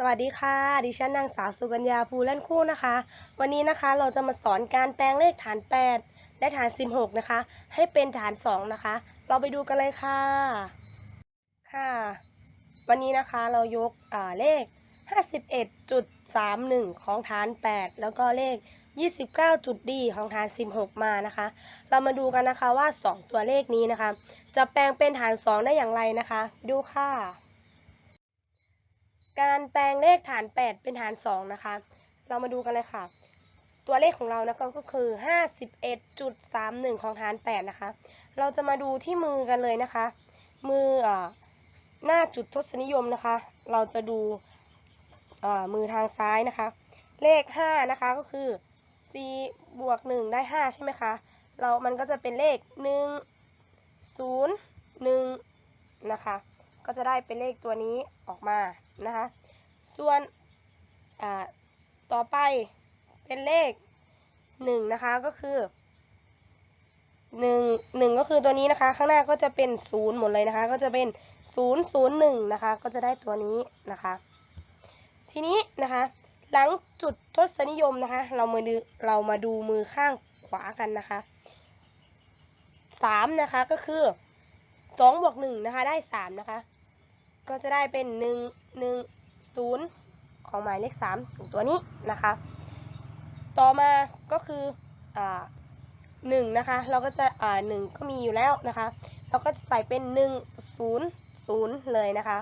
สวัสดีค่ะ ดิฉันนางสาวสุกัญญาภูเล่นคู่นะคะ วันนี้นะคะเราจะมาสอนการแปลงเลขฐาน 8 และฐาน 16 นะคะ ให้เป็นฐาน 2 นะคะ เราไปดูกันเลยค่ะ ค่ะ วันนี้นะคะเรายกอ่าเลข 51.31 ของฐาน 8 แล้วก็เลข 29จุดดีของฐาน 16 มานะคะ เรามาดูกันนะคะว่า 2 ตัวเลขนี้นะคะ จะแปลงเป็นฐาน 2 ได้อย่างไรนะคะ ดูค่ะ การแปลงเลขฐาน 8 เป็นฐาน 2 นะคะ เรามาดูกันเลยค่ะ ตัวเลขของเรานะคะก็คือ 51.31 ของฐาน 8 นะคะ เราจะมาดูที่มือกันเลยนะคะ มืออหน้าจุดทศนิยมนะคะ เราจะดูมือทางซ้ายนะคะ เลข 5 นะคะก็คือ4บวก 1 ได้ 5 ใช่ไหมคะ เรา มันก็จะเป็นเลข 1 0 1 นะคะ ก็จะได้เป็นเลขตัวนี้ออกมานะคะ ส่วนต่อไปเป็นเลขหนึ่งนะคะก็คือหนึ่งหนึ่งก็คือตัวนี้นะคะ ข้างหน้าก็จะเป็นศูนย์หมดเลยนะคะ ก็จะเป็นศูนย์ศูนย์หนึ่งนะคะ ก็จะได้ตัวนี้นะคะ ทีนี้นะคะ หลังจุดทศนิยมนะคะ เรามาดูเรามาดูมือข้างขวากันนะคะสามนะคะก็คือสองบวกหนึ่งนะคะได้สามนะคะ ก็จะได้เป็นหนึ่งหนึ่งศูนย์ของหมายเลขสามตัวนี้นะคะ ต่อมาก็คืออ่าหนึ่งนะคะ เราก็จะอ่าหนึ่งก็มีอยู่แล้วนะคะ เราก็จะใส่เป็นหนึ่งศูนย์ศูนย์เลยนะคะ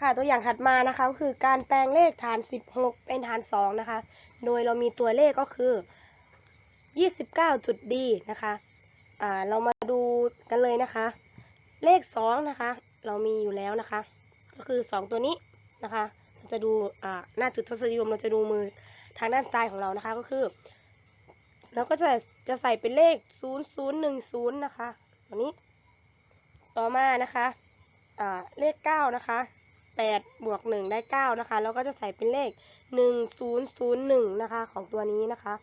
ค่ะตัวอย่างถัดมานะคะก็คือการแปลงเลขฐาน 16 เป็นฐาน 2 นะคะ โดยเรามีตัวเลขก็คือ 29จุดดีนะคะ อ่าเรามาดูกันเลยนะคะ เลข2นะคะ เรามีอยู่แล้วนะคะ ก็คือ2ตัวนี้นะคะเราจะดูอ่าหน้าจุดทศนิยมเราจะดูมือทางด้านซ้ายของเรานะคะก็คือเราก็จะจะใส่เป็นเลข 0010 นะคะตัวนี้ ต่อมานะคะอ่าเลข 9 นะคะ 8 บวก 1 ได้ 9 นะคะแล้วก็จะใส่เป็นเลข 1001 นะคะ ของตัวนี้นะคะ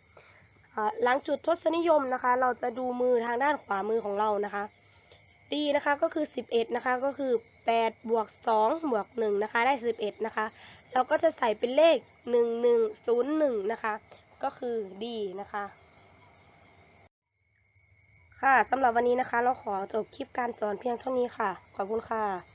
อ่าหลังจุดทศนิยมนะคะ เราจะดูมือทางด้านขวามือของเรานะคะ ดีนะคะก็คือ 11 นะคะก็คือ 8 บวก 2 บวก 1 นะคะ ได้ 11 นะคะ เราก็จะใส่เป็นเลข 1101 นะคะ ก็คือดีนะคะ ค่ะสำหรับวันนี้นะคะ เราขอจบคลิปการสอนเพียงเท่านี้ค่ะ ขอบคุณค่ะ